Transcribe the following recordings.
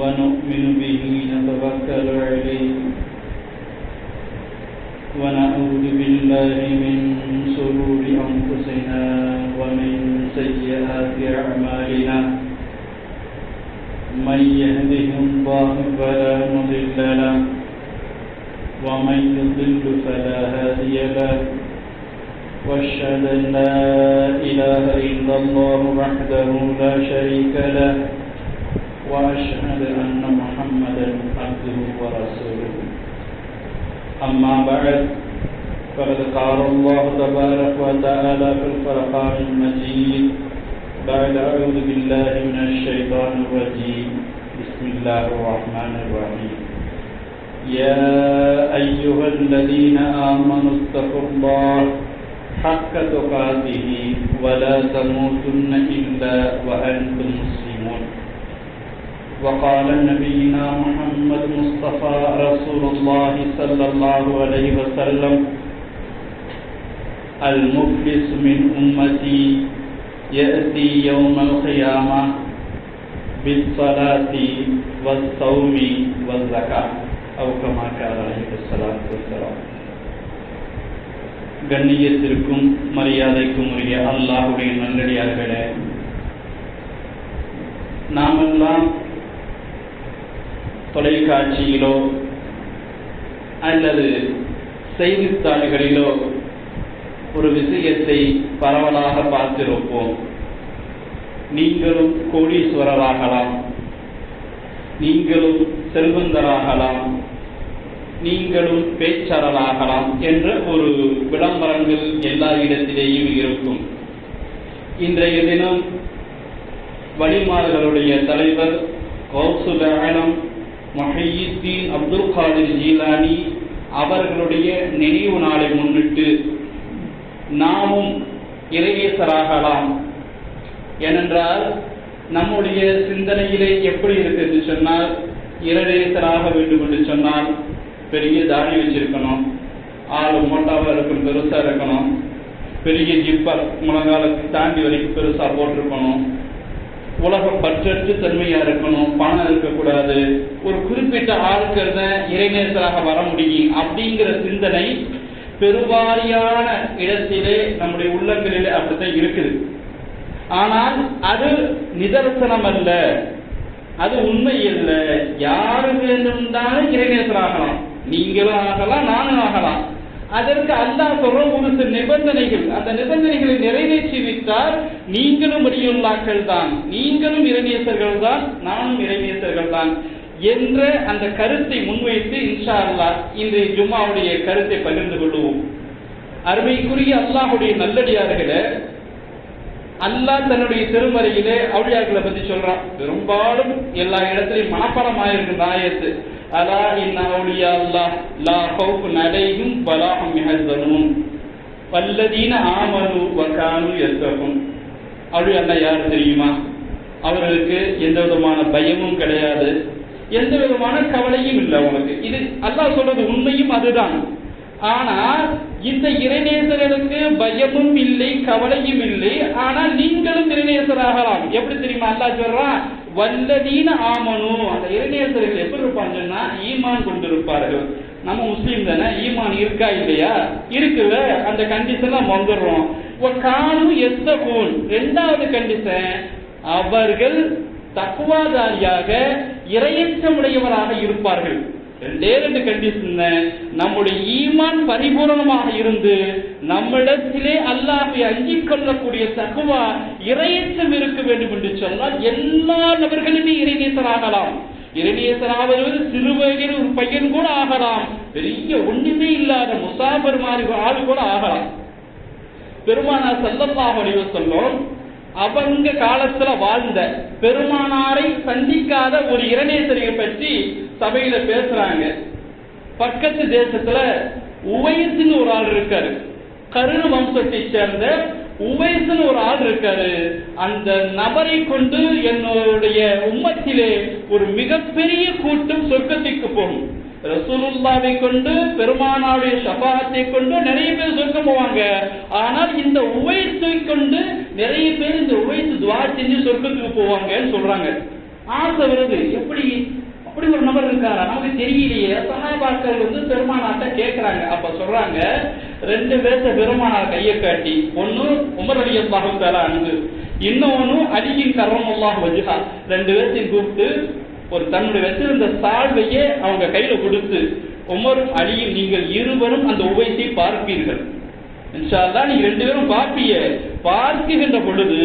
ونؤمن به نتوكل عليه. ونعوذ بالله من شرور أنفسنا ومن سيئات أعمالنا. من يهده الله فلا مضل له ومن يضل فلا هادي له. وأشهد أن لا إله إلا الله وحده لا شريك له. واشهد ان محمدا عبده ورسوله. اما بعد، فقد قال الله تبارك وتعالى في الفرقان المجيد، بعد اعوذ بالله من الشيطان الرجيم. بسم الله الرحمن الرحيم. يا ايها الذين امنوا اتقوا الله حق تقاته ولا تموتن إلا وأنتم مسلمون. وقال نبينا محمد مصطفى رسول الله صلى الله عليه وسلم المفلس من أمتي يأتي يوم القيامة بالصلاة والصوم والزكاة أو كما قال عليه الصلاة والسلام கண்ணியத்திற்கும் மரியாதைக்கும் உரிய அல்லாஹுடைய நல்லடியார்களே நாமெல்லாம் தொலைக்காட்சியிலோ அல்லது செய்தித்தாள்களிலோ ஒரு விஷயத்தை பரவலாக பார்த்திருப்போம். நீங்களும் கோடீஸ்வரராகலாம். நீங்களும் செல்வந்தராகலாம். நீங்களும் பேச்சாளராகலாம் என்ற ஒரு விளம்பரங்கள் எல்லா இடத்திலேயும் இருக்கும். இன்றைய தினம் வழிமார்களுடைய தலைவர் கௌசுல் ஆலம் அப்துல் காதிர் ஜீலானி அவர்களுடைய நினைவு நாளை முன்னிட்டு நாமும் இறையேசராகலாம் ஏனென்றால் நம்முடைய சிந்தனையிலே எப்படி இருக்கு என்று சொன்னால் இறையேசராக வேண்டும் என்று சொன்னால் பெரிய தாடி வச்சிருக்கணும். ஆள் மோட்டாவா இருக்கணும் பெருசா இருக்கணும். பெரிய ஜிப்பர் முழங்காலத்தை தாண்டி வரைக்கும் பெருசா போட்டிருக்கணும். உலகம் பற்றற்று தன்மையா இருக்கணும் பணம் இருக்கக்கூடாது. ஒரு குறிப்பிட்ட ஆட்கள் தான் இறைநேசராக வர முடியும் அப்படிங்கிற சிந்தனை பெருவாரியான இடத்திலே நம்முடைய உள்ளங்களிலே அப்படித்தான் இருக்குது. ஆனால் அது நிதர்சனம் அல்ல அது உண்மை இல்லை யாரு வேண்டும்னாலும் இறைநேசராகலாம். நீங்களும் ஆகலாம் நானும் ஆகலாம். அதற்கு அல்லாஹ் சொல்ற ஒரு சில நிபந்தனைகள். அந்த நிபந்தனைகளை நிறைவேற்றி விட்டால் நீங்களும் வழியுள்ளாக்கள் தான். நீங்களும் இறைநேசர்கள் தான் நானும் இறைநேசர்கள் தான் என்ற அந்த கருத்தை முன்வைத்து இன்ஷா அல்லா இன்றைய ஜும்மாவுடைய கருத்தை பகிர்ந்து கொள்வோம். அருமைக்குரிய அல்லாஹுடைய நல்லடியார்களே அல்லாஹ் தன்னுடைய திருமறையிலே அவுளியாக்களை பத்தி சொல்றான். பெரும்பாலும் எல்லா இடத்திலையும் நாயத்து ஆயத்து அலா இன் அல்லாஹ் லா ஹவுஃபுன் அலைஹிம் வலாஹும் யஹ்சனூன் வல்லதீன ஆமனு வகானு யத்தகும் அவுளியா அண்ணா யார் தெரியுமா? அவர்களுக்கு எந்த விதமான பயமும் கிடையாது. எந்த விதமான கவலையும் இல்லை அவனுக்கு இது அல்லாஹ் சொல்றது உண்மையும் அதுதான். ஆனால் இந்த இறைநேசர்களுக்கு பயமும் இல்லை கவலையும் இல்லை. ஆனால் நீங்களும் இறைநேசராகலாம். எப்படி தெரியுமா? அல்லா சொல்றான் வல்லதீன ஆமனு. அந்த இளைஞர்கள் எப்படி இருப்பாங்கன்னா ஈமான் கொண்டிருப்பார்கள். நம்ம முஸ்லீம் தானே ஈமான் இருக்கா இல்லையா? இருக்குல்ல. அந்த கண்டிஷன் நம்ம வந்துடுறோம். காணும் எத்த கூன் ரெண்டாவது கண்டிஷன் அவர்கள் தக்குவாதாரியாக இரையற்றமுடையவராக இருப்பார்கள். ரெண்டே ரெண்டு கண்டிஷன் நம்முடைய ஈமான் பரிபூரணமாக இருந்து நம்மிடத்திலே அல்லாஹை அஞ்சிக் கொள்ளக்கூடிய தகுவா இரையற்றம் இருக்க வேண்டும் என்று சொன்னால் எல்லா நபர்களுமே இறைநேசராகலாம். இறைநேசராவது சிறு வயதில் ஒரு பையன் கூட ஆகலாம். பெரிய ஒண்ணுமே இல்லாத முசாபர் மாதிரி ஆள் கூட ஆகலாம். பெருமானா சல்லல்லாஹு வடிவ சொல்லும் அவங்க காலத்துல வாழ்ந்த பெருமானாரை சந்திக்காத ஒரு இரணேசரியை பற்றி சபையில பேசுறாங்க. பக்கத்து தேசத்துல உவைசுன்னு ஒரு ஆள் இருக்காரு. கருண வம்சத்தை சேர்ந்த உவைசுன்னு ஒரு ஆள் இருக்காரு. அந்த நபரை கொண்டு என்னுடைய உம்மத்திலே ஒரு மிகப்பெரிய கூட்டம் சொர்க்கத்திற்கு போகும். ரசூலுல்லாவை கொண்டு பெருமானாவுடைய ஷபாத்தை கொண்டு நிறைய பேர் சொர்க்கம் போவாங்க. ஆனால் இந்த உவைத்தை கொண்டு நிறைய பேர் இந்த உவைத்து துவா செஞ்சு சொர்க்கத்துக்கு போவாங்கன்னு சொல்றாங்க. ஆசை வருது. எப்படி? அப்படி ஒரு நபர் இருக்காரா? நமக்கு தெரியலையே. சகாபாக்கள் வந்து பெருமானாட்ட கேட்கிறாங்க அப்ப சொல்றாங்க ரெண்டு பேர்த்த பெருமானார் கையை காட்டி ஒன்னு உமர் பாகம் அல்லாஹு அன்பு இன்னொன்னு அலியின் கரம் அல்லாஹ் வஜுஹா. ரெண்டு பேர்த்தையும் கூப்பிட்டு ஒரு தன்னுடைய வச்சிருந்த சால்வையே அவங்க கையில கொடுத்து உமரும் அலியும் நீங்கள் இருவரும் அந்த உவைத்தை பார்ப்பீர்கள். இன்ஷால்லா நீங்க ரெண்டு பேரும் பார்ப்பிய பார்க்குகின்ற பொழுது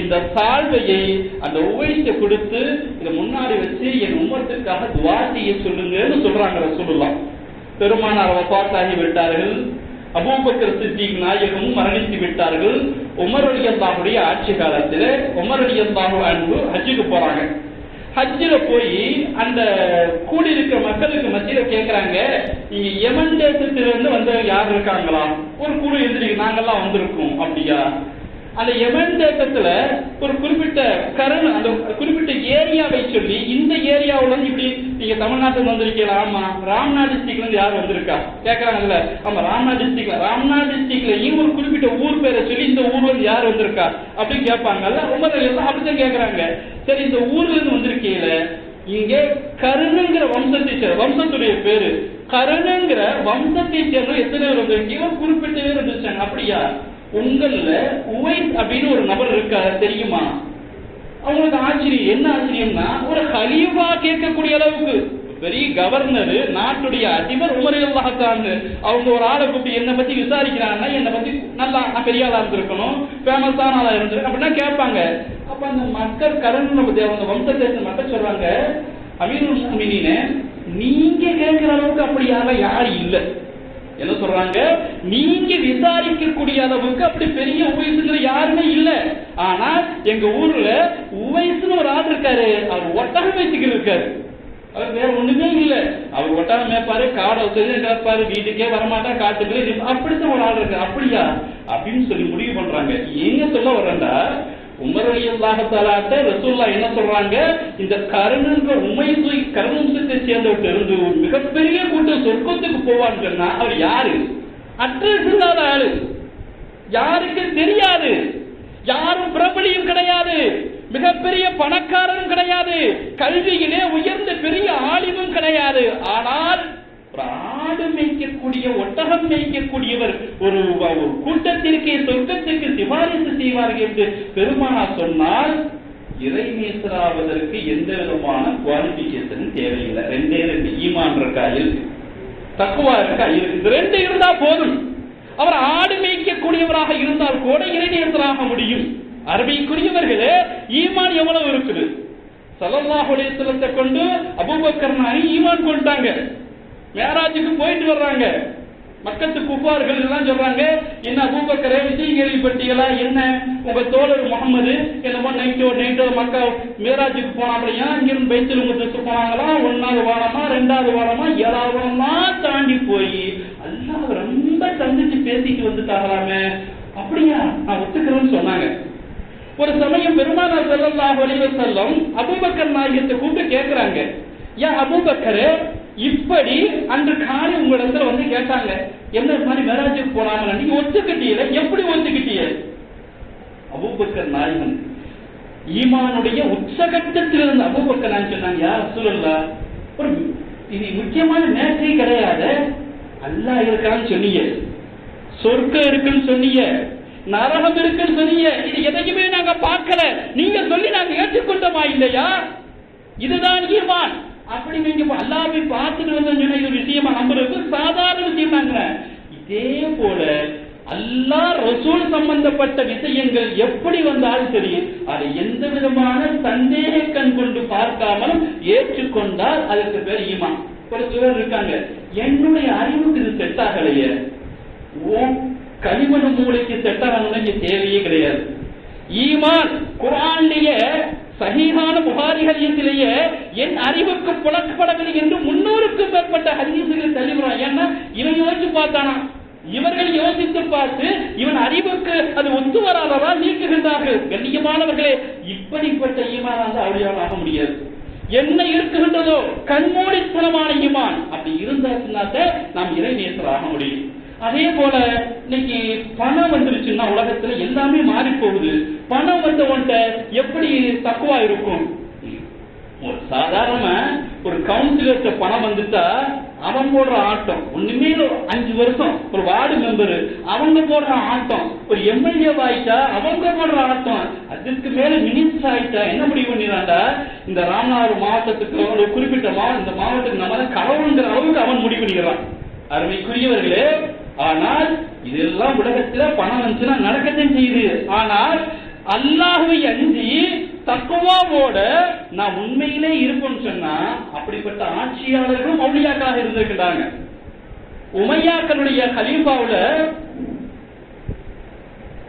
இந்த சால்வையை அந்த உவைத்தை கொடுத்து இதை முன்னாடி வச்சு என் உம்மத்துக்காக துவா செய்ய சொல்லுங்கன்னு சொல்றாங்க சொல்லலாம் பெருமானார் வஃபாத்தாகி விட்டார்கள். அபூபக்கர் சித்திக் நாயகமும் மரணித்து விட்டார்கள். உமர் அலி ஆட்சி காலத்தில் உமர் அலி அன்பு ஹஜ்ஜுக்கு போறாங்க. ஹஜ்ஜில் போய் அந்த கூடி இருக்கிற மக்களுக்கு மத்தியில் கேட்குறாங்க நீங்க யமன் தேசத்திலிருந்து வந்தவங்க யார் இருக்காங்களா ஒரு குழு எந்திரிக்கு நாங்கெல்லாம் வந்திருக்கோம். அப்படியா? அந்த யமன் தேசத்துல ஒரு குறிப்பிட்ட கரண் அந்த குறிப்பிட்ட ஏரியாவை சொல்லி இந்த ஏரியாவுல இருந்து இப்படி நீங்க தமிழ்நாட்டுல வந்திருக்கீங்களா? ஆமா ராம்நாத் டிஸ்ட்ரிக்ட்ல இருந்து யார் வந்திருக்கா? கேட்கறாங்கல்ல ஆமா ராம்நாத் டிஸ்ட்ரிக்ட்ல ராம்நாத் டிஸ்ட்ரிக்ட்லயும் ஒரு குறிப்பிட்ட ஊர் பேரை சொல்லி இந்த ஊர்ல இருந்து யார் வந்திருக்கா? அப்படின்னு கேட்பாங்கல்ல ரொம்ப எல்லாம் அப்படித்தான் கேக்குறாங்க. சரி இந்த ஊர்ல இருந்து வந்திருக்கீங்கள இங்கே கருணுங்கிற வம்சத்தை சேர் வம்சத்துடைய பேரு. கருணுங்கிற வம்சத்தை சேர்ந்த எத்தனை பேர் வந்திருக்கீங்க? குறிப்பிட்ட பேர் வந்துருச்சாங்க. அப்படியா? உங்கள்ல உவைஸ் அப்படின்னு ஒரு நபர் இருக்காரு தெரியுமா? அவங்களுக்கு ஆச்சரியம். என்ன ஆச்சரியம்னா ஒரு ஹலீஃபா கேட்கக்கூடிய அளவுக்கு. பெரிய கவர்னர் நாட்டுடைய அதிபர் உமர் அல்லாஹான் அவங்க ஒரு ஆளை கூப்பிட்டு என்னை பத்தி விசாரிக்கிறாங்கன்னா என்னை பத்தி நல்லா நான் பெரிய ஆளா இருந்திருக்கணும் ஃபேமஸான ஆளா இருந்திருக்கணும் அப்படின்னா கேட்பாங்க. அப்ப அந்த மக்கள் கடன் பத்தி அவங்க வம்சத்தை மக்கள் சொல்றாங்க அமீர் நீங்க கேட்கிற அளவுக்கு அப்படி யாரும் யாரும் இல்லை. என்ன சொல்றாங்க? நீங்க விசாரிக்கக்கூடிய அளவுக்கு அப்படி பெரிய உவைசுங்கிற யாருமே இல்ல. ஆனா எங்க ஊர்ல உவைசுன்னு ஒரு ஆள் இருக்காரு. அவர் ஒட்டகம் வச்சுக்கிட்டு இருக்காரு. அவர் வேற ஒண்ணுமே இல்ல. அவர் ஒட்டகம் மேய்ப்பாரு காடை வச்சு கேட்பாரு வீட்டுக்கே வரமாட்டா காட்டுக்குள்ளே அப்படித்தான் ஒரு ஆள் இருக்காரு. அப்படியா? அப்படின்னு சொல்லி முடிவு பண்றாங்க. எங்க சொல்ல வரேன்டா உமர் அலி அல்லாஹாலாட்ட ரசூல்லா என்ன சொல்றாங்க? இந்த கருணுன்ற உமைசு கருணம்சத்தை சேர்ந்தவர்கிட்ட இருந்து ஒரு மிகப்பெரிய கூட்டம் சொர்க்கத்துக்கு போவான்னு சொன்னா அவர் யாரு? அட்ரஸ் இல்லாத ஆளு. யாருக்கு தெரியாது. யாரும் பிரபலியும் கிடையாது. மிகப்பெரிய பணக்காரரும் கிடையாது. கல்வியிலே உயர்ந்த பெரிய ஆளிவும் கிடையாது. ஆனால் ஒரு ஆடு மேய்க்கக்கூடிய ஒட்டகம் மேய்க்கக்கூடியவர் ஒரு ஒரு கூட்டத்திற்கு சொர்க்கத்திற்கு சிபாரிசு செய்வார்கள் என்று பெருமானா சொன்னால் இறைநேசராவதற்கு எந்த விதமான குவாலிபிகேஷனும் தேவையில்லை. ரெண்டே ரெண்டு ஈமான் இருக்கா இருக்கு தக்குவா இருக்கா இருக்கு ரெண்டு இருந்தா போதும். அவர் ஆடு மேய்க்கக்கூடியவராக இருந்தால் கூட இறைநேசராக முடியும். அரபிக்குரியவர்களே ஈமான் எவ்வளவு இருக்குது? சல்லல்லாஹு சிலத்தை கொண்டு அபூபக்கர் ஈமான் கொண்டாங்க. மேராஜுக்கு போயிட்டு வர்றாங்க. மக்கத்து குப்பார்கள் எல்லாம் சொல்றாங்க என்ன அபூபக்கரே விஷயம் கேள்விப்பட்டீங்களா? என்ன? உங்க தோழர் முகமது என்னமோ நைட்டோ நைட்டோ மக்கா மேராஜுக்கு போனாங்களையா இங்கிருந்து பைத்தல் முகத்துக்கு போனாங்களா? ஒன்னாவது வாரமா ரெண்டாவது வாரமா ஏழாவது வாரமா தாண்டி போய் அல்லாஹ் ரொம்ப சந்திச்சு பேசிட்டு வந்துட்டாங்களாமே. அப்படியா? நான் ஒத்துக்கிறேன்னு சொன்னாங்க. ஒரு சமயம் பெருமானார் செல்லல்லாஹ் வலிவர் செல்லம் அபூபக்கர் நாயகத்தை கூப்பிட்டு கேட்கிறாங்க ஏன் அபூபக்கரே இப்படி அன்று காலை உங்களிடத்துல வந்து கேட்டாங்க என்ன மாதிரி மேராஜுக்கு போனாங்க நீங்க ஒத்துக்கிட்டீல எப்படி ஒத்துக்கிட்டீங்க அபூபக்கர் நாயகன். ஈமானுடைய உச்சகட்டத்தில் இருந்த அபூபக்கர் நான் சொன்னாங்க யார் சூழல்லா ஒரு இது முக்கியமான மேட்டரே கிடையாது அல்லா இருக்கான்னு சொன்னீங்க. சொர்க்கம் இருக்குன்னு சொன்னீங்க. நரகம் இருக்குன்னு சொன்னீங்க. இது எதையுமே நாங்க பார்க்கல. நீங்க சொல்லி நாங்க ஏற்றுக்கொண்டோமா இல்லையா? இதுதான் ஈமான். அப்படி நீங்க அல்லாவை பார்த்துட்டு வந்து சொன்ன இது விஷயமா? நம்புறது சாதாரண விஷயம் தாங்க இதே போல அல்லாஹ் ரசூல் சம்பந்தப்பட்ட விஷயங்கள் எப்படி வந்தாலும் சரி அதை எந்த விதமான சந்தேக கண் கொண்டு பார்க்காமலும் ஏற்றுக்கொண்டால் அதற்கு பேர் ஈமான். ஒரு சிலர் இருக்காங்க. என்னுடைய அறிவுக்கு இது செட் ஆகலையே. ஓ களிமண் மூளைக்கு செட் ஆகணும்னு தேவையே கிடையாது. ஈமான் குரான்லயே சஹீஹான புகாரி ஹரியத்திலேயே என் அறிவுக்கு புலக்கப்படவில்லை என்று முன்னூறுக்கும் மேற்பட்ட ஹதீசுகள் தள்ளிவிடுறான் ஏன்னா இவன் யோசிச்சு பார்த்தானா? இவர்கள் யோசித்து பார்த்து இவன் அறிவுக்கு அது ஒத்து வராதவா நீக்குகின்றார்கள்? கண்ணியமானவர்களே இப்படிப்பட்ட ஈமான் வந்து அவளியால் ஆக முடியாது. என்ன இருக்குகின்றதோ கண்மூடித்தனமான ஈமான். அப்படி இருந்தாச்சுனாக்க நாம் இறை ஆக முடியும். அதே போல இன்னைக்கு பணம் வந்துருச்சுன்னா உலகத்துல எல்லாமே மாறி போகுது பணம் வந்தவன்ட்ட எப்படி தக்குவா இருக்கும் ஒரு சாதாரண ஒரு கவுன்சிலர்ட்ட பணம் வந்துட்டா அவன் போடுற ஆட்டம். ஒண்ணுமே ஒரு அஞ்சு வருஷம். ஒரு வார்டு மெம்பர் அவங்க போடுற ஆட்டம். ஒரு எம்எல்ஏ ஆயிட்டா அவங்க போடுற ஆட்டம். அதுக்கு மேல மினிஸ்டர் ஆயிட்டா என்ன முடிவு பண்ணிடுறான்டா? இந்த ராமநாதபுரம் மாவட்டத்துக்கு ஒரு குறிப்பிட்ட மாவட்டம் இந்த மாவட்டத்துக்கு நம்ம கடவுளுங்கிற அளவுக்கு அவன் முடிவு பண்ணிக்கிறான் அருமைக்குரியவர்களே ஆனால் இதெல்லாம் உலகத்துல பணம் வந்துச்சுன்னா நடக்கத்தான் செய்யுது. ஆனால் அல்லாஹுவை அஞ்சி தக்குவாவோட நான் உண்மையிலே இருப்பேன்னு சொன்னா அப்படிப்பட்ட ஆட்சியாளர்களும் மௌலியாக்களாக இருந்திருக்கிறாங்க உமையாக்களுடைய கலீஃபாவுல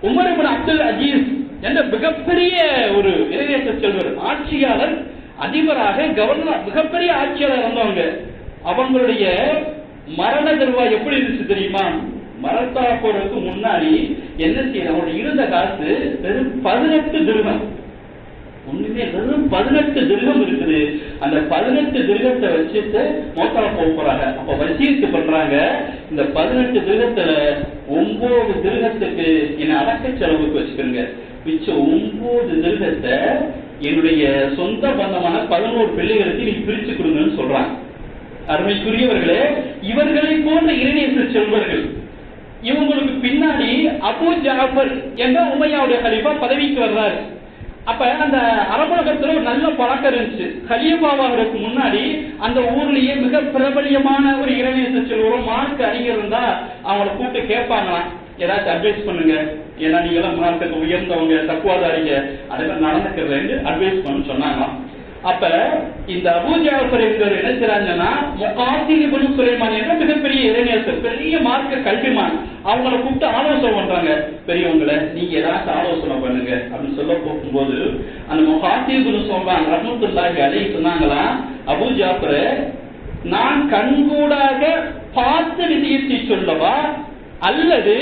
உமர் அப்துல் அஜீஸ் என்ற மிகப்பெரிய ஒரு நிறைவேற்ற செல்வர் ஆட்சியாளர் அதிபராக கவர்னர் மிகப்பெரிய ஆட்சியாளர் வந்தவங்க. அவங்களுடைய மரண தருவா எப்படி இருந்துச்சு தெரியுமா? மரத்தா போறதுக்கு முன்னாடி என்ன செய்யணும்? இருந்த காசு வெறும் பதினெட்டு திருகம். ஒண்ணுமே வெறும் பதினெட்டு திருகம் இருக்குது. அந்த பதினெட்டு திருகத்தை வச்சுட்டு மோத்தா போக போறாங்க. அப்ப வசீத்து பண்றாங்க. இந்த பதினெட்டு திருகத்துல ஒன்பது திருகத்துக்கு என்ன அடக்க செலவுக்கு வச்சுக்கோங்க. மிச்சம் ஒன்பது திருகத்தை என்னுடைய சொந்த பந்தமான பதினோரு பிள்ளைகளுக்கு நீ பிரிச்சு கொடுங்கன்னு சொல்றாங்க. அருமைக்குரியவர்களே இவர்களை போன்ற இறைநேச செல்வர்கள் இவங்களுக்கு பின்னாடி அபு ஜாஃபர் என்ற உமையாவுடைய கலீஃபா பதவிக்கு வர்றாரு. அப்ப அந்த அரபுலகத்துல ஒரு நல்ல பழக்கம் இருந்துச்சு. கலியபாவாகிறதுக்கு முன்னாடி அந்த ஊர்லயே மிக பிரபலியமான ஒரு இறைநேச செல்வரும் மார்க் அறிஞர் இருந்தா அவங்கள கூப்பிட்டு கேட்பாங்களாம் ஏதாச்சும் அட்வைஸ் பண்ணுங்க. ஏன்னா நீங்க எல்லாம் மார்க்கத்தை உயர்ந்தவங்க தக்குவாதாரிங்க. அதெல்லாம் மாதிரி நடந்துக்கிறதுன்னு அட்வைஸ் பண்ண சொன்னாங்களாம் அப்ப இந்த அபூஜாஃபர் என்பவர் என்ன செய்றாங்கன்னா முகாசில் இப்னு சுலைமான் என்ற மிகப்பெரிய இறைநேசர் பெரிய மார்க்க கல்விமான். அவங்கள கூப்பிட்டு ஆலோசனை பண்றாங்க. பெரியவங்களை நீங்க ஏதாச்சும் ஆலோசனை பண்ணுங்க அப்படின்னு சொல்ல போகும்போது அந்த முகாசில் இப்னு சுலைமான் ரஹ்மத்துல்லாஹி அலைஹி சொன்னாங்களா அபூ நான் கண்கூடாக பார்த்த விஷயத்தை சொல்லவா? அல்லது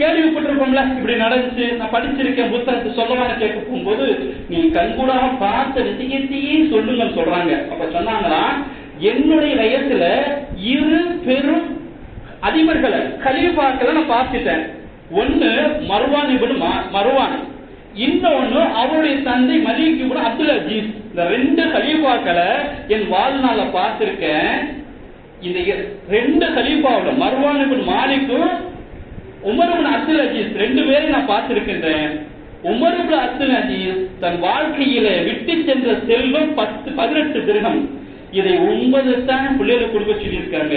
கேள்விப்பட்டிருக்கோம்ல இப்படி நடந்துச்சு நான் படிச்சிருக்கேன் புத்தகத்தை சொல்லவான்னு கேட்க போகும்போது நீ கண்கூடாக பார்த்த விஷயத்தையே சொல்லுங்கன்னு சொல்றாங்க. அப்ப சொன்னாங்களா என்னுடைய வயசுல இரு பெரும் அதிபர்களை கலீஃபாக்களை நான் பார்த்துட்டேன். ஒண்ணு மருவான் இப்னு மருவான். இன்னொன்னு அவருடைய தந்தை மலிக் கூட அப்துல் அஜீஸ். இந்த ரெண்டு கலீஃபாக்களை என் வாழ்நாள பார்த்திருக்கேன். இந்த ரெண்டு கலீஃபாவோட மர்வான் இப்னு மாலிக்கும் உமருபின் அப்துல் அஜீஸ் ரெண்டு பேரும் நான் பார்த்திருக்கின்றேன். உமர் அப்துல் அஜீஸ் தன் வாழ்க்கையில விட்டு சென்ற செல்வம் பத்து பதினெட்டு திருகம். இதை ஒன்பது தான் பிள்ளைகளுக்கு கொடுக்க சொல்லியிருக்காங்க.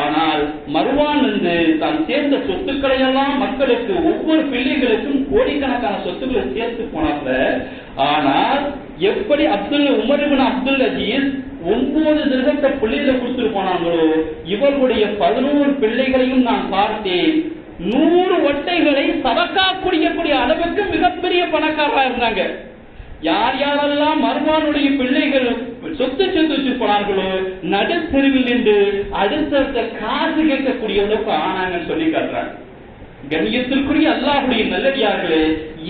ஆனால் மருவான் வந்து தான் சேர்ந்த சொத்துக்களை எல்லாம் மக்களுக்கு ஒவ்வொரு பிள்ளைகளுக்கும் கோடிக்கணக்கான சொத்துக்களை சேர்த்து போனாப்ல ஆனால் எப்படி அப்துல் உமருபின் அப்துல் அஜீஸ் ஒன்பது திருகத்தை பிள்ளைகளை கொடுத்துட்டு போனாங்களோ இவர்களுடைய பதினோரு பிள்ளைகளையும் நான் பார்த்தேன். நூறு ஒட்டைகளை சதக்கா குடிக்கக்கூடிய அளவுக்கு மிகப்பெரிய பணக்காரரா இருந்தாங்க. யார் யாரெல்லாம் மருமானுடைய பிள்ளைகள் சொத்து சொத்து வச்சு போனார்களோ நடுத்தெருவில் நின்று அடுத்தடுத்த காசு கேட்கக்கூடிய அளவுக்கு ஆனாங்கன்னு சொல்லி காட்டுறாங்க. கண்ணியத்திற்குரிய அல்லாஹுடைய நல்லடியார்களே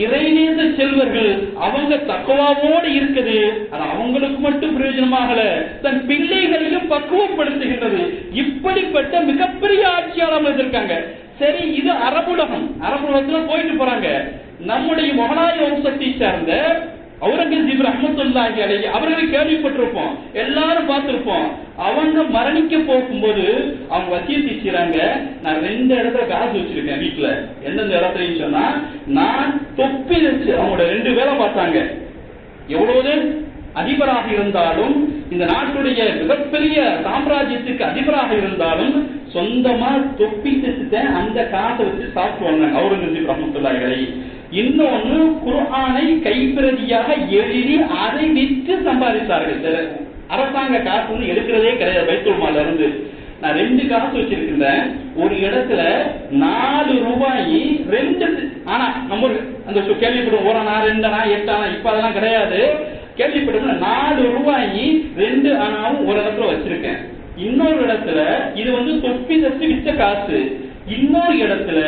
இறைநேச செல்வர்கள் அவங்க தக்குவாவோடு இருக்குது. அது அவங்களுக்கு மட்டும் பிரயோஜனமாகல. தன் பிள்ளைகளையும் பக்குவப்படுத்துகின்றது. இப்படிப்பட்ட மிகப்பெரிய ஆட்சியாளர்கள் இருக்காங்க. சரி இது அரபுலகம் அரபுலகத்துல போயிட்டு போறாங்க. நம்முடைய மொகலாய வம்சத்தை சார்ந்த அவுரங்கசீப் ரஹமத்துல்லாஹி அலைஹி அவர்களை கேள்விப்பட்டிருப்போம். எல்லாரும் பார்த்திருப்போம். அவங்க மரணிக்க போகும்போது அவங்க வசியத்தை செய்யறாங்க நான் ரெண்டு இடத்துல காசு வச்சிருக்கேன் வீட்டுல எந்தெந்த இடத்துலன்னு சொன்னா நான் தொப்பி வச்சு அவங்களோட ரெண்டு வேலை பார்த்தாங்க. எவ்வளவு அதிபராக இருந்தாலும் இந்த நாட்டுடைய மிகப்பெரிய சாம்ராஜ்யத்துக்கு அதிபராக இருந்தாலும் சொந்தமா தொப்பி தைச்சுட்டேன் அந்த காசை வச்சு சாப்பிட்டு வந்தாங்க அவுரங்கசீப் ரஹமத்துல்லாஹி அலைஹி. இன்னொன்னு குர்ஆனை கைப்பிரதியாக எழுதி அதை விற்று சம்பாதித்தார்கள். சில அரசாங்க காசு வந்து எடுக்கிறதே கிடையாது பைத்தூர் மால இருந்து. நான் ரெண்டு காசு வச்சிருக்கிறேன். ஒரு இடத்துல நாலு ரூபாய் ரெண்டு ஆனா நம்ம அந்த கேள்விப்படும். ஒரு நான் ரெண்டு அணா எட்டு அணா இப்ப அதெல்லாம் கிடையாது. கேள்விப்படும் நாலு ரூபாய் ரெண்டு அணாவும் ஒரு இடத்துல வச்சிருக்கேன். இன்னொரு இடத்துல இது வந்து தொப்பி தச்சு வித்த காசு. இன்னொரு இடத்துல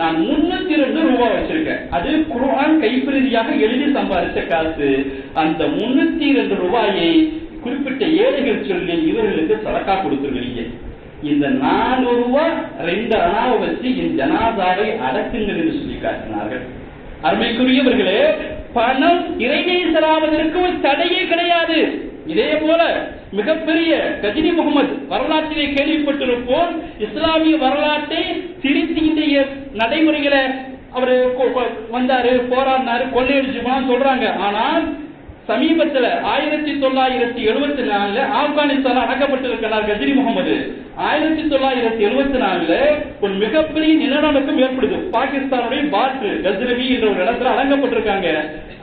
நான் முன்னூத்தி ரெண்டு ரூபாய் வச்சிருக்கேன். அது குரான் கைப்பிரதியாக எழுதி சம்பாதிச்ச காசு. அந்த முன்னூத்தி ரெண்டு ரூபாயை குறிப்பிட்ட ஏழைகள் சொல்லி இவர்களுக்கு சரக்கா கொடுத்துருவீங்க இந்த நானூறு ரூபாய் ரெண்டு அணாவை வச்சு என் ஜனாதாவை அடக்குங்கள் என்று சொல்லி காட்டினார்கள். அருமைக்குரியவர்களே பணம் இறைநேசராவதற்கு ஒரு தடையே கிடையாது. இதே போல மிகப்பெரிய கஜினி முகமது வரலாற்றிலே கேள்விப்பட்டிருப்போம் இஸ்லாமிய வரலாற்றை திருத்தி இன்றைய நடைமுறைகளை அவரு கொ- வந்தாரு போராடினாரு கொள்ளையடிச்சுமான்னு சொல்றாங்க. ஆனால் சமீபத்துல ஆயிரத்தி தொள்ளாயிரத்தி எழுபத்தி நாலுல ஆப்கானிஸ்தான் அடக்கப்பட்டிருக்கிறார் கஜிரி முகமது. ஆயிரத்தி தொள்ளாயிரத்தி எழுபத்தி நாலுல ஒரு மிகப்பெரிய நிலநடுக்கம் ஏற்படுது. பாகிஸ்தானுடைய பாட்டு கஜ்ரவி என்ற ஒரு இடத்துல அடங்கப்பட்டிருக்காங்க.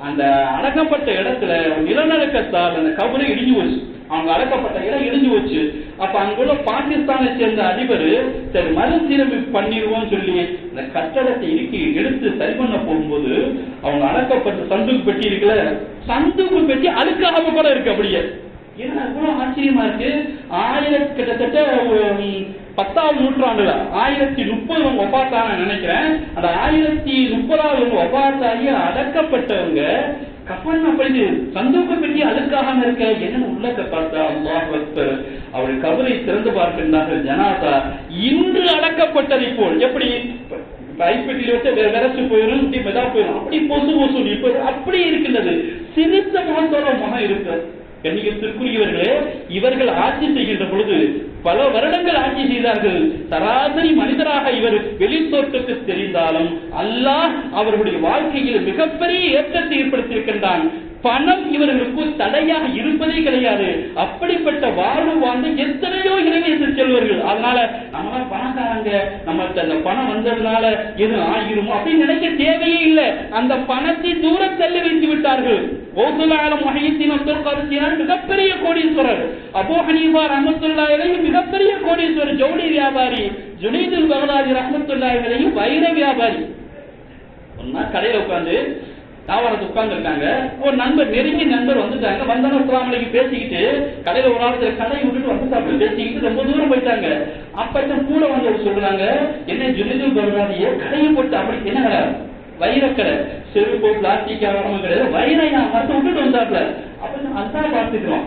அந்த அடக்கப்பட்ட இடத்துல நிலநடுக்கத்தால் அந்த கபரை இடிஞ்சு போச்சு. அவங்க அடக்கப்பட்ட இடம் இடிஞ்சு போச்சு. அப்ப அங்குள்ள பாகிஸ்தானை சேர்ந்த அதிபர் சரி மறுசீரமைப்பு பண்ணிடுவோம் சொல்லி அந்த கட்டடத்தை இறுக்கி எடுத்து சரி பண்ண போகும்போது அவங்க அடக்கப்பட்ட சந்துக்கு பெட்டி இருக்குல்ல சந்துக்கு பெட்டி அழுக்காம கூட இருக்கு அப்படியே. ஏன்னா இவ்வளவு ஆச்சரியமா இருக்கு. ஆயிரத்தி கிட்டத்தட்ட ஒரு, பத்தாவது நூற்றாண்டுல ஆயிரத்தி முப்பது ஒப்பாத்தான நினைக்கிறேன். அந்த ஆயிரத்தி முப்பதாவது ஒப்பாத்தாகி அடக்கப்பட்டவங்க கப்பல் அப்படின்னு சந்தூக்க அழுக்காக அழுக்காகாம இருக்க என்ன உள்ளத்தை பார்த்தா அல்லாஹ் அக்பர். அவருடைய கபரை திறந்து பார்க்கின்றார்கள் ஜனாதா. இன்று அடக்கப்பட்டதை போல். எப்படி? கைப்பெட்டியில் வச்சு வேற விரைச்சு போயிடும் இப்படி மெதா போயிடும் அப்படி பொசு பொசு இப்ப அப்படி இருக்கின்றது. சிரித்த முகத்தோட முகம் இருக்கு. கண்ணியத்திற்குரியவர்களே இவர்கள் ஆட்சி செய்கின்ற பொழுது பல வருடங்கள் ஆட்சி செய்தார்கள். சராசரி மனிதராக இவர் வெளித்தோட்டத்து தெரிந்தாலும் அல்லாஹ் அவர்களுடைய வாழ்க்கையில் மிகப்பெரிய ஏற்றத்தை ஏற்படுத்தியிருக்கின்றான். பணம் இவர்களுக்கு தடையாக இருப்பதே கிடையாது. அப்படிப்பட்ட வாழ்வு வாழ்ந்து எத்தனையோ இளைஞர்கள் செல்வர்கள். அதனால நம்ம பணக்காரங்க. நம்மளுக்கு அந்த பணம் வந்ததுனால எதுவும் ஆகிருமோ அப்படின்னு நினைக்க தேவையே இல்லை. அந்த பணத்தை தூர தள்ளி வைத்து விட்டார்கள். ஓசுலாலம் மஹித்தின் அப்துல் காதிர் மிகப்பெரிய கோடீஸ்வரர். அபோ ஹனீஃபா ரஹமத்துல்லா அலைஹி மிகப்பெரிய கோடீஸ்வரர் ஜவுளி வியாபாரி ஜுனைதுல் பகதாதி ரஹமத்துல்லா அலைஹி வைர வியாபாரி. ஒன்னா கடையில உட்காந்து தாவரத்து உட்கார்ந்துருக்காங்க. ஒரு நண்பர் நெருங்கி நண்பர் வந்துட்டாங்க. வந்தன அஸ்லாமலைக்கு பேசிக்கிட்டு கடையில ஒரு ஆளுத்த கடையை விட்டுட்டு வந்துட்டாங்க பேசிக்கிட்டு ரொம்ப தூரம் போயிட்டாங்க. அப்ப இந்த கூட வந்து சொல்றாங்க என்ன ஜுனிதுல் பகதாதிய கடையை போட்டு அப்படி என்ன கடை? வைரக்கடை செருப்பு பிளாஸ்டிக் வியாபாரம் கிடையாது. வைரையா மத்த விட்டுட்டு வந்தாப்ல அப்ப நான் அதான் பார்த்துக்கிறோம்.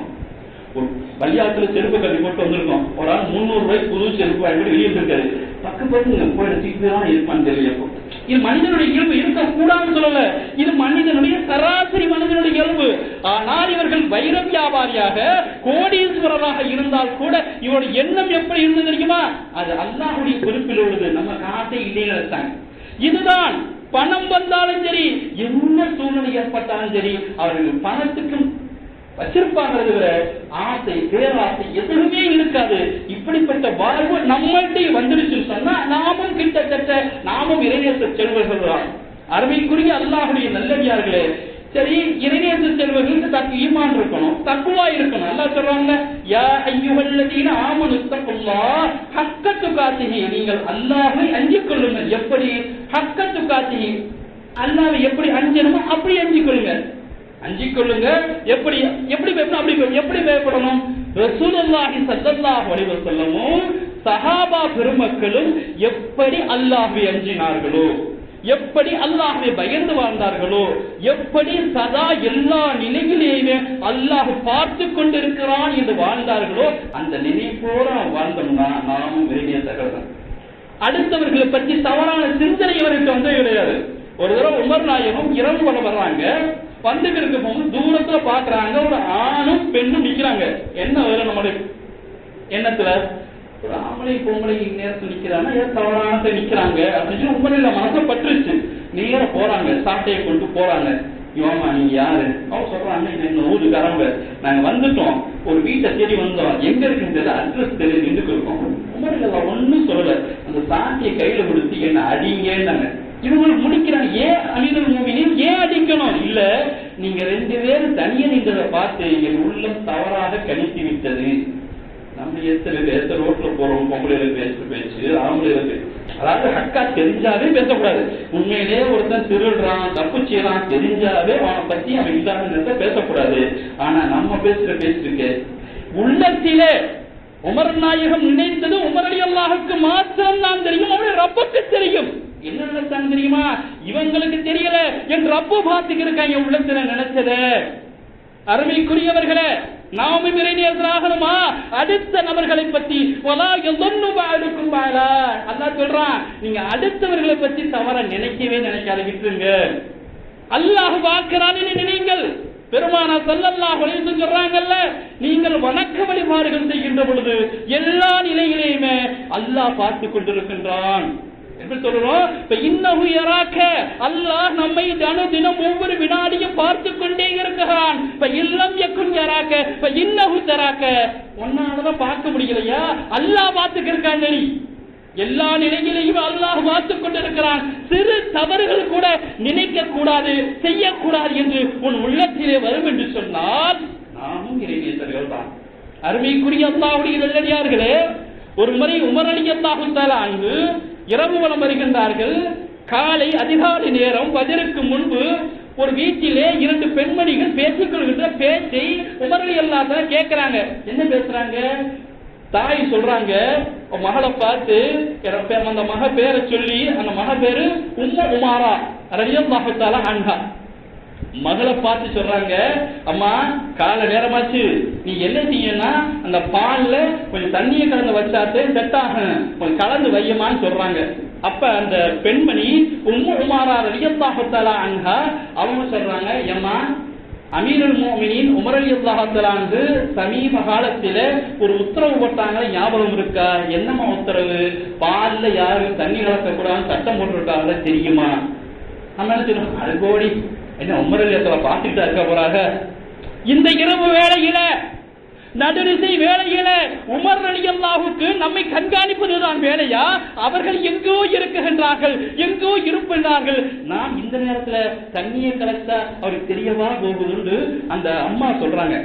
ஒரு பள்ளியாத்துல செருப்பு கட்டி போட்டு வந்திருக்கோம். ஒரு ஆள் முந்நூறு ரூபாய்க்கு புது செருப்பு வாங்கி வெளியே இருக்காரு பக்கம் பக்கங்க போய் சீக்கிரம் இருப்பான்னு தெரியல. இது மனிதனுடைய இயல்பு. இருக்கக்கூடாதுன்னு சொல்லல. இது மனிதனுடைய சராசரி மனிதனுடைய இயல்பு. ஆனால் இவர்கள் வைர வியாபாரியாக கோடீஸ்வரராக இருந்தால் கூட இவருடைய எண்ணம் எப்படி இருந்தது தெரியுமா? அது அல்லாஹுடைய பொறுப்பில் உள்ளது. நம்ம காசை இல்லைன்னு இதுதான் பணம் வந்தாலும் சரி என்ன சூழ்நிலை ஏற்பட்டாலும் சரி அவர்கள் பணத்துக்கும் வச்சிருப்பாங்கிறது தவிர ஆசை பேராசை எதுவுமே இருக்காது. இப்படிப்பட்ட வாழ்வு நம்மள்கிட்ட வந்துருச்சுன்னு சொன்னா நாமும் கிட்டத்தட்ட நாமும் இறைநேச செல்வர்கள் தான். அருமைக்குரிய அல்லாஹுடைய நல்லடியார்களே சரி இறைநேச செல்வர்களுக்கு தக்கு ஈமான் இருக்கணும் தக்குவா இருக்கணும். நல்லா சொல்றாங்க யா ஐயுவல்லதீன ஆமனு தக்குல்லா ஹக்கத்து காத்திகி நீங்கள் அல்லாஹை அஞ்சிக் கொள்ளுங்கள். எப்படி? ஹக்கத்து காத்திகி அல்லாஹ்வை எப்படி அஞ்சணுமோ அப்படி அஞ்சிக் கொள்ளுங்கள். அஞ்சிக் கொள்ளுங்க எப்படி எப்படி அப்படி எப்படி பயப்படணும் ரசூலுல்லாஹி சல்லல்லாஹு அலைஹி வஸல்லமும் சஹாபா பெருமக்களும் எப்படி அல்லாஹ்வை அஞ்சினார்களோ எப்படி அல்லாஹ்வை பயந்து வாழ்ந்தார்களோ எப்படி சதா எல்லா நிலையிலேயுமே அல்லாஹ் பார்த்து கொண்டிருக்கிறான் என்று வாழ்ந்தார்களோ அந்த நினைப்போட வாழ்ந்தோம்னா நாமும் வெளியே தகவல் அடுத்தவர்களை பற்றி தவறான சிந்தனை இவருக்கு வந்து கிடையாது. ஒரு தடவை உமர் நாயகம் இரவு வர்றாங்க. வந்துட்டு இருக்க போது தூரத்துல பாக்குறாங்க. ஒரு ஆணும் பெண்ணும் நிக்கிறாங்க. என்ன வரும் நம்மளுடைய எண்ணத்துல ஒரு ஆம்பளை பொம்பளை நேரத்தில் நிக்கிறாங்க. ஏன் தவறான நிக்கிறாங்க. அப்படின்னு சொல்லி உமரில் மனசை பற்றுச்சு நேர போறாங்க. சாட்டையை கொண்டு போறாங்க. இவமா நீங்க யாரு? அவங்க சொல்றாங்க என்ன எங்க ஊருக்காரங்க நாங்க வந்துட்டோம். ஒரு வீட்டை தேடி வந்தோம். எங்க இருக்குன்னு தெரியல. அட்ரஸ் தெரிஞ்சு நின்றுக்கு இருக்கோம். உமரில் ஒன்னும் சொல்லல. அந்த சாட்டியை கையில கொடுத்து என்ன அடிங்கன்னாங்க இவங்க முடிக்கிறாங்க ஏன் அமீதுல் மூமினின்? ஏன் அடிக்கணும்? இல்ல நீங்க ரெண்டு பேரும் தனியே நின்றதை பார்த்து என் உள்ளம் தவறாக கணித்து விட்டது. நம்ம எத்தனை பேர் எத்தனை ரோட்ல போறோம் பொம்பளையில பேச்சு பேச்சு ஆம்பளையில அதாவது ஹக்கா தெரிஞ்சாவே பேசக்கூடாது. உண்மையிலே ஒருத்தன் திருடுறான் தப்பு செய்யறான் தெரிஞ்சாவே அவனை பத்தி அவன் இல்லாத பேசக்கூடாது. ஆனா நம்ம பேசுற பேச்சு உள்ளத்திலே உமர் நாயகம் நினைத்தது உமர் அல்லாஹுக்கு மாத்திரம் தான் தெரியும். அவருடைய ரப்புக்கு தெரியும். என்ன நினைச்சாங்க தெரியுமா? இவங்களுக்கு தெரியல என்று அப்போ பார்த்துக்கு இருக்காங்க உள்ளத்துல நினைச்சத. அருமைக்குரியவர்களே நாமும் இறைநேசராகணுமா அடுத்த நபர்களை பத்தி வலா எதொன்னு சொல்றான் நீங்க அடுத்தவர்களை பத்தி தவற நினைக்கவே நினைக்காத விட்டுருங்க அல்லாஹ் பார்க்கிறான் நினைங்கள். பெருமானா சல்லல்லாஹு அலைஹி சொல்றாங்கல்ல நீங்கள் வணக்க வழிபாடுகள் செய்கின்ற பொழுது எல்லா நிலையிலையுமே அல்லாஹ் பார்த்து கொண்டிருக்கின்றான். எப்படி சொல்றோம் இப்ப இன்னகு யராக்க அல்லாஹ் நம்மை தனு தினம் ஒவ்வொரு வினாடியும் பார்த்து கொண்டே இருக்கிறான். இப்ப இல்லம் யக்குன் யராக்க இப்ப இன்னகு தராக்க ஒன்னாலதான் பார்க்க முடியலையா? அல்லாஹ் பார்த்துக்க இருக்கான் எல்லா நிலையிலையும் அல்லாஹ் பார்த்துக் கொண்டிருக்கிறான். சிறு தவறுகள் கூட நினைக்க கூடாது செய்யக்கூடாது என்று உன் உள்ளத்திலே வரும் என்று சொன்னால் நாமும் இறைநேசர்கள் தான். அருமைக்குரிய அல்லாவுடைய நல்லடியார்களே ஒரு முறை உமர் அலி அல்லாஹு அங்கு இரவு வளம் வருகின்றார்கள். காலை அதிகாலை நேரம் பதிருக்கு முன்பு ஒரு வீட்டிலே இரண்டு பெண்மணிகள் பேசிக் கொள்கின்ற பேச்சை உமர்கள் அலி கேட்கிறாங்க. என்ன பேசுறாங்க? தாய் சொல்றாங்க மகளை பார்த்து அந்த மக பேரை சொல்லி அந்த மக பேரு உம்ம உமாரா ரஜியம் மகத்தால அன்ஹா. மகளை பார்த்து சொல்றாங்க அம்மா காலை நேரமாச்சு. நீ என்ன செய்யனா அந்த பால்ல கொஞ்சம் தண்ணியை கலந்து வச்சாத்தே செட் ஆகும் கொஞ்சம் கலந்து வையமான்னு சொல்றாங்க. அப்ப அந்த பெண்மணி உம்மு உமாரா ரலியல்லாஹு அன்ஹா. அவங்க சொல்றாங்க ஏம்மா அமீரல் மோமினின் உமர் அலி சமீப காலத்தில ஒரு உத்தரவு போட்டாங்க ஞாபகம் இருக்கா? என்னம்மா உத்தரவு? பால்ல யாரும் தண்ணி கலக்கக்கூடாதுன்னு சட்டம் போட்டுருக்காங்க தெரியுமா? நம்ம என்ன சொல்லுவோம் அது கோடி என்ன உமர் அலி இருக்க போறாங்க? இந்த இரவு வேளையில நடுநிசை வேளையில உமர் அலி அல்லாஹுக்கு நம்மை கண்காணிப்பதுதான் வேலையா? அவர்கள் எங்கோ இருக்குகின்றார்கள் எங்கோ இருக்கின்றார்கள் நாம் இந்த நேரத்துல தண்ணியை கலத்தா அவருக்கு தெரியவா போகுதுன்னு அந்த அம்மா சொல்றாங்க.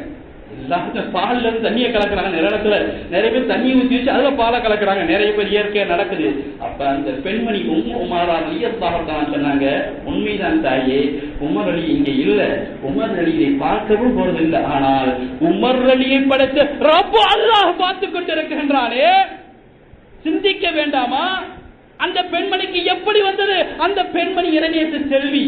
பால்ல இருந்து தண்ணியை கலக்குறாங்க. நிறைய இடத்துல நிறைய பேர் தண்ணி ஊற்றி வச்சு அதுல பாலை கலக்குறாங்க. நிறைய பேர் இயற்கையா நடக்குது. அப்ப அந்த பெண்மணி உம்மு உமாரா தான் சொன்னாங்க உண்மைதான் தாயே உமர் அலி இங்க இல்ல. உமர் அலியை பார்க்கவும் போறது இல்லை ஆனால் உமர் அலியை படைத்த ரப்பு அல்லாஹ் பார்த்து கொண்டிருக்கின்றானே. சிந்திக்க வேண்டாமா? அந்த பெண்மணிக்கு எப்படி வந்தது? அந்த பெண்மணி இளைஞர் செல்வி.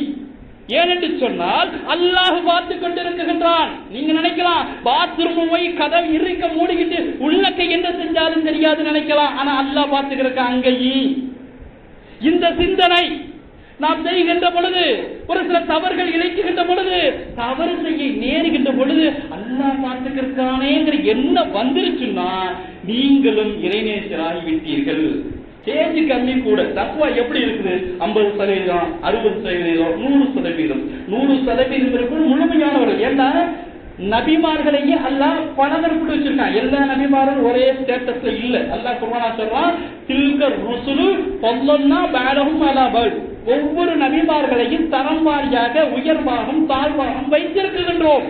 ஏனென்று சொன்னால் அல்லாஹ் பார்த்து கொண்டிருக்கின்றான். நீங்க நினைக்கலாம் பாத்ரூம் போய் கதவு இருக்க மூடிக்கிட்டு உள்ளக்க என்ன செஞ்சாலும் தெரியாது நினைக்கலாம். ஆனா அல்லாஹ் பார்த்துக்கிறக்க அங்கேயும். இந்த சிந்தனை நாம் செய்கின்ற பொழுது ஒரு சில தவறுகள் இழைக்குகின்ற பொழுது தவறு செய்ய நேருகின்ற பொழுது அல்லாஹ் பார்த்துக்கிறக்கானேங்கிற என்ன வந்துருச்சுன்னா நீங்களும் இறைநேசராகி விட்டீர்கள் ஏஜ் கம்மி கூட தக்குவா எப்படி இருக்குது? ஐம்பது சதவீதம் அறுபது சதவீதம் நூறு சதவீதம். நூறு சதவீதம் இருக்கும் முழுமையானவர்கள். ஏன்னா நபிமார்களையே அல்லாஹ் கூட வச்சிருக்கான். எல்லா நபிமாரும் ஒரே ஸ்டேட்டஸ்ல இல்ல. அல்லாஹ் குர்ஆனா சொல்றான் தில்கர் ருசுலு பல்லன்னா பாலஹும் அலா ஒவ்வொரு நபிமார்களையும் தரம் வாரியாக உயர்வாகவும் தாழ்வாகவும் வைத்திருக்கின்றோம்.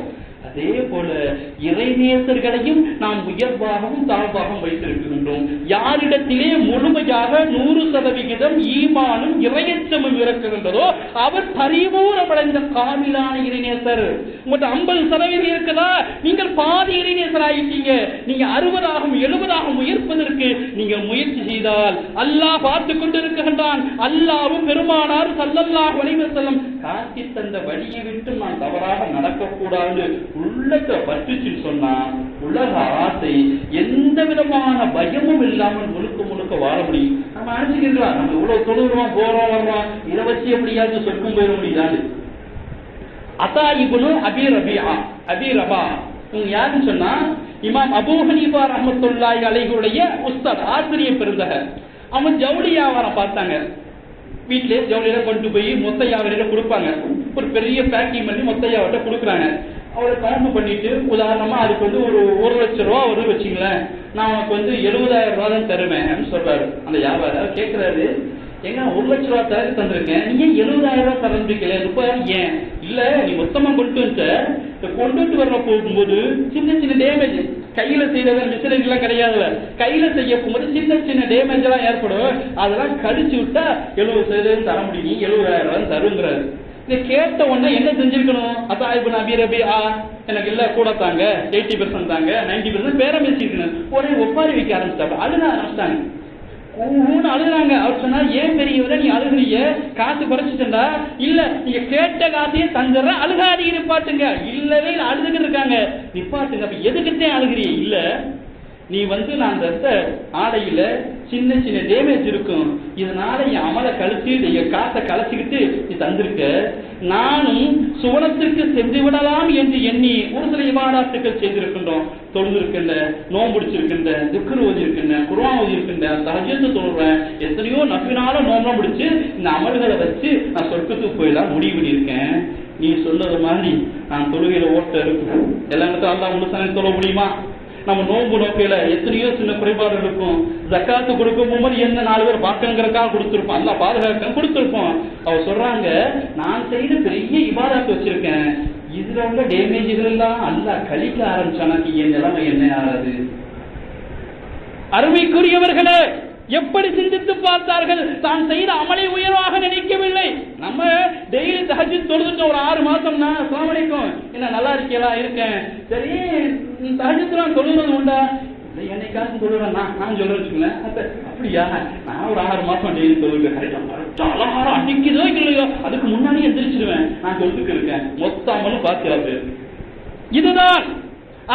அதே போல இறைநேசர்களையும் நாம் உயர்வாகவும் தாழ்வாகவும் வைத்திருக்கின்றோம். யாரிடத்திலே முழுமையாக நூறு சதவிகிதம் ஈமானும் இறையச்சமும் இருக்கின்றதோ அவர் பரிபூரமடைந்த காமிலான இறைநேசர் உங்கள்கிட்ட ஐம்பது சதவீதம் இருக்குதா? நீங்கள் பாதி இறைநேசர் ஆகிட்டீங்க நீங்க அறுபதாகவும் எழுபதாகவும் உயர்ப்பதற்கு நீங்க முயற்சி செய்தால் அல்லாஹ் பார்த்து கொண்டிருக்கின்றான். அல்லாவும் பெருமானார் சல்லல்லாஹ் அலைஹி செல்லம் காட்டி தந்த வழியை விட்டு நான் தவறாக நடக்கக்கூடாது. உள்ளத்தை பற்றுச்சுன்னு சொன்னா உலக ஆசை எந்த விதமான பயமும் இல்லாமல் முழுக்க முழுக்க வாழ முடியும். நம்ம அனுப்பிச்சிருக்கலாம் நம்ம இவ்வளவு தொழுகிறோம் போறோம் வர்றோம் இதை வச்சு எப்படியாவது சொர்க்கம் போயிட முடியாது அசா இப்னு அபி ரபியா அபி ரபா. இவங்க யாருன்னு சொன்னா இமாம் அபூ ஹனீஃபா ரஹமத்துல்லாய் அலைகளுடைய உஸ்தாத் ஆசிரியர் பெருந்தகர் அவன் ஜவுளி வியாபாரம் பார்த்தாங்க. வீட்டிலே ஜவுளியில கொண்டு போய் மொத்த வியாபாரியில கொடுப்பாங்க. ஒரு பெரிய பேக்கிங் பண்ணி மொத்த வியாபாரிட்ட கொடுக்குறாங்க. அவர் கணக்கு பண்ணிட்டு உதாரணமா அதுக்கு வந்து ஒரு ஒரு லட்ச ரூபா வருது வச்சுங்களேன் நான் உனக்கு வந்து எழுபதாயிரம் ரூபா தான் தருவேன் சொல்றாரு. அந்த வியாபாரம் கேட்கிறாரு ஏங்க ஒரு லட்ச ரூபா தயாரி தந்திருக்கேன். நீ ஏன் எழுபதாயிரம் ரூபாய் தரந்துருக்கல முப்பதாயிரம் ஏன்? இல்ல நீ மொத்தமா கொண்டு வந்துட்ட. கொண்டு வந்து வர போகும்போது சின்ன சின்ன டேமேஜ் கையில செய்யறது மிஷினரி எல்லாம் கிடையாதுல கையில செய்ய போகும்போது சின்ன சின்ன டேமேஜ் எல்லாம் ஏற்படும். அதெல்லாம் கழிச்சு விட்டா எழுபது சதவீதம் தர முடியும். எழுபதாயிரம் ரூபாய் தருங்கிறாரு. இதை கேட்ட உடனே என்ன செஞ்சிருக்கணும்? அத்தா இப்போ நான் ரபி ஆ எனக்கு இல்ல கூட தாங்க எயிட்டி பெர்சன்ட் தாங்க நைன்டி பெர்சன்ட் பேரம் பேசிருக்கணும் உடனே ஒப்பாரி வைக்க ஆரம்பிச்சிட்டாங்க. அழுத ஆரம்பிச்சிட்டாங்க. ஊன்னு அழுகுறாங்க. அவர் சொன்னா ஏன் பெரியவர நீ அழுகுறீங்க காசு குறைச்சிட்டா இல்ல நீங்க கேட்ட காசையே தந்துடுற அழுகாதீங்க நிப்பாட்டுங்க இல்லவே இல்ல அழுதுகிட்டு இருக்காங்க. நிப்பாட்டுங்க அப்ப எதுக்குத்தான் அழுகுறீங்க இல்ல நீ வந்து நான் அந்த ஆடையில சின்ன சின்ன டேமேஜ் இருக்கும். இதனால என் அமலை கழிச்சு என் காசை கலைச்சிக்கிட்டு நீ தந்திருக்க. நானும் சுவனத்திற்கு சென்று விடலாம் என்று எண்ணி ஒரு சில இபாடாத்துக்கள் செய்திருக்கின்றோம். தொழுந்திருக்கின்ற நோம்பு பிடிச்சிருக்கின்ற துக்கர் ஓதி இருக்கின்ற குர்ஆன் ஓதி இருக்கின்ற தஹஜ்ஜத் தொழுறேன் எத்தனையோ நபினால நோம்பெல்லாம் பிடிச்சு இந்த அமல்களை வச்சு நான் சொர்க்கத்துக்கு போயிடலாம் முடிவு பண்ணியிருக்கேன். நீ சொல்றது மாதிரி நான் தொழுகையில ஓட்ட இருக்கும். எல்லா இடத்துல அல்லா முழுசான தொழ முடியுமா? நம்ம நோன்பு நோக்கையில எத்தனையோ சின்ன குறைபாடு இருக்கும். ஜக்காத்து கொடுக்கும் போது என்ன நாலு பேர் பார்க்கங்கிறக்காக கொடுத்துருப்போம் அல்ல பாதுகாக்க கொடுத்துருப்போம். அவர் சொல்றாங்க நான் செய்த பெரிய இபாதாத்து வச்சிருக்கேன். இதுல உள்ள டேமேஜ்கள் எல்லாம் அல்ல கழிக்க ஆரம்பிச்சானா? என் நிலைமை என்ன ஆகாது? அருமைக்குரியவர்களே எப்படி சிந்தித்து பார்த்தார்கள்? தான் செய்த அமலை உயர்வாக நினைக்கவில்லை. நம்ம டெய்லி தஹஜ் தொழுதுட்டு ஒரு ஆறு மாசம்னா அஸ்ஸலாமு அலைக்கும். என்ன நல்லா இருக்கீங்களா? இருக்கேன். சரி தஹஜ்லாம் தொழுவது உண்டா? இல்லை, என்னைக்காச்சும் தொழுவேன் நான் நான் சொல்றேன் வச்சுக்கோங்களேன். அப்படியா? நான் ஒரு ஆறு மாசம் டெய்லி தொழுவேன் அலங்காரம் அன்னைக்குதோ இல்லையோ? அதுக்கு முன்னாடி எந்திரிச்சிடுவேன் நான் சொல்லிட்டு இருக்கேன். மொத்த அமலும் பார்க்கிறாரு இதுதான்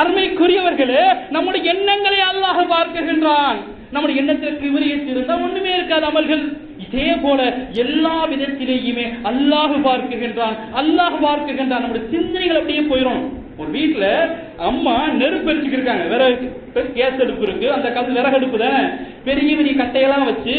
அருமைக்குரியவர்களே நம்முடைய எண்ணங்களை அல்லாஹ் பார்க்குகின்றான் நம்முடைய எண்ணத்திற்கு விரியத்து இருந்தால் ஒண்ணுமே இருக்காது அமல்கள். இதே போல எல்லா விதத்திலேயுமே அல்லாஹ் பார்க்குகின்றான் அல்லாஹ் பார்க்குகின்றான். நம்முடைய சிந்தனைகள் அப்படியே போயிடும் ஒரு வீட்டுல அம்மா நெருப்பு எரிச்சுக்கிட்டு இருக்காங்க. விறகு. கேஸ் அடுப்பு இருக்கு. அந்த காலத்து விறகு அடுப்பு தானே? பெரிய பெரிய கட்டையெல்லாம் வச்சு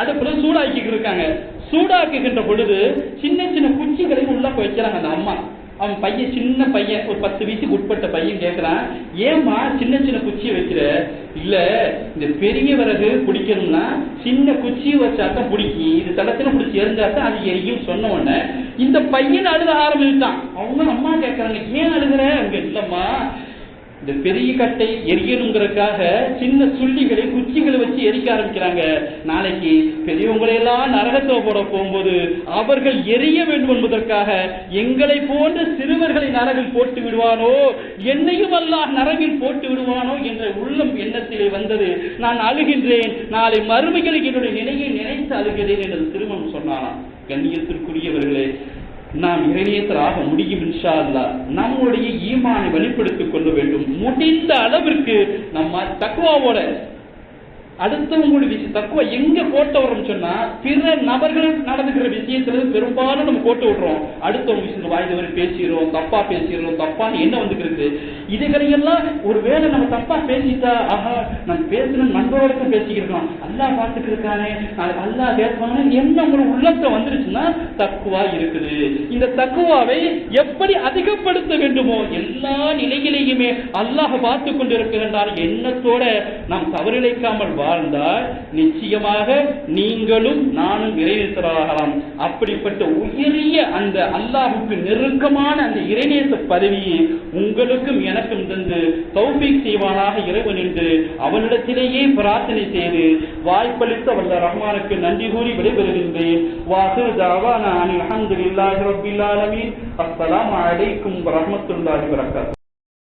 அடுப்புல சூடாக்கிட்டு இருக்காங்க. சூடாக்குகின்ற பொழுது சின்ன சின்ன குச்சிகளையும் உள்ள போய் வைக்கிறாங்க அந்த அம்மா. அவன் பையன் சின்ன பையன் ஒரு பத்து வயசுக்கு உட்பட்ட பையன் கேட்கிறான் ஏம்மா சின்ன சின்ன குச்சியை வைக்கிற? இல்ல இந்த பெரிய விறகு பிடிக்கணும்னா சின்ன குச்சியை வச்சாதான் பிடிக்கும். இது தளத்துல பிடிச்சி எரிஞ்சாதான் அது எரியும் சொன்ன உடனே இந்த பையன் அழுக ஆரம்பிச்சுட்டான். அவங்க அம்மா கேட்கறாங்க ஏன் அழுகிற? அங்க இல்லம்மா இந்த பெரிய கட்டை எரியணுங்கிறதுக்காக சின்ன சுள்ளிகளை குச்சிகளை வச்சு எரிக்க ஆரம்பிக்கிறாங்க. நாளைக்கு பெரியவங்களை எல்லாம் நரகத்தை போட போகும்போது அவர்கள் எரிய வேண்டும் என்பதற்காக எங்களை போன்ற சிறுவர்களை நரகில் போட்டு விடுவானோ? என்னையும் அல்லாஹ் நரகில் போட்டு விடுவானோ என்ற உள்ளம் எண்ணத்திலே வந்தது. நான் அழுகின்றேன். நாளை மறுமைகளுக்கு என்னுடைய நிலையை நினைத்து அழுகிறேன் என்று திருமணம் சொன்னானாம். கண்ணியத்திற்குரியவர்களே நாம் இறைநேசராக முடியும் இன்ஷா அல்லாஹ் நம்முடைய ஈமானை வெளிப்படுத்திக் கொள்ள வேண்டும். முடிந்த அளவிற்கு நம்ம தக்குவாவோட அடுத்தவங்களுடைய விஷயம் தக்குவா எங்க கோட்டை வரோம்னு சொன்னா பிற நபர்கள் நடந்துக்கிற விஷயத்துல பெரும்பாலும் நம்ம கோட்டை விடுறோம். அடுத்தவங்க விஷயத்துல வாய்ந்த வரை பேசிடுறோம் தப்பா பேசிடுறோம் தப்பான்னு என்ன வந்துக்கிறது இதுகளையெல்லாம் ஒருவேளை நம்ம தப்பா பேசிட்டா ஆஹா நம்ம பேசின நண்பர்களுக்கும் பேசிக்கிறோம் அல்லாஹ் பார்த்துட்டு இருக்கானே அல்லா அல்லாஹ் என்ன ஒரு உள்ளத்தை வந்துருச்சுன்னா தக்குவா இருக்குது. இந்த தக்குவாவை எப்படி அதிகப்படுத்த வேண்டுமோ எல்லா நிலையிலேயுமே அல்லாஹ் பார்த்து கொண்டிருக்கின்றார் எண்ணத்தோட நாம் தவறிழைக்காமல் வாழ்ந்தால் நிச்சயமாக நீங்களும் நானும் இறைநேசராகலாம் அப்படிப்பட்ட உயரிய அந்த அல்லாஹுக்கு நெருக்கமான அந்த இறைநேச பதவியை உங்களுக்கும் எனக்கும் தந்து தௌபிக் செய்வானாக இறைவன் என்று அவனிடத்திலேயே பிரார்த்தனை செய்து வாய்ப்பளித்த வல்ல ரஹ்மானுக்கு நன்றி கூறி விடைபெறுகின்றேன். வாசு தாவானா அனில் அல்ஹம்துலில்லாஹி ஆலமீன். அஸ்ஸலாமு அலைக்கும் வரஹ்மத்துல்லாஹி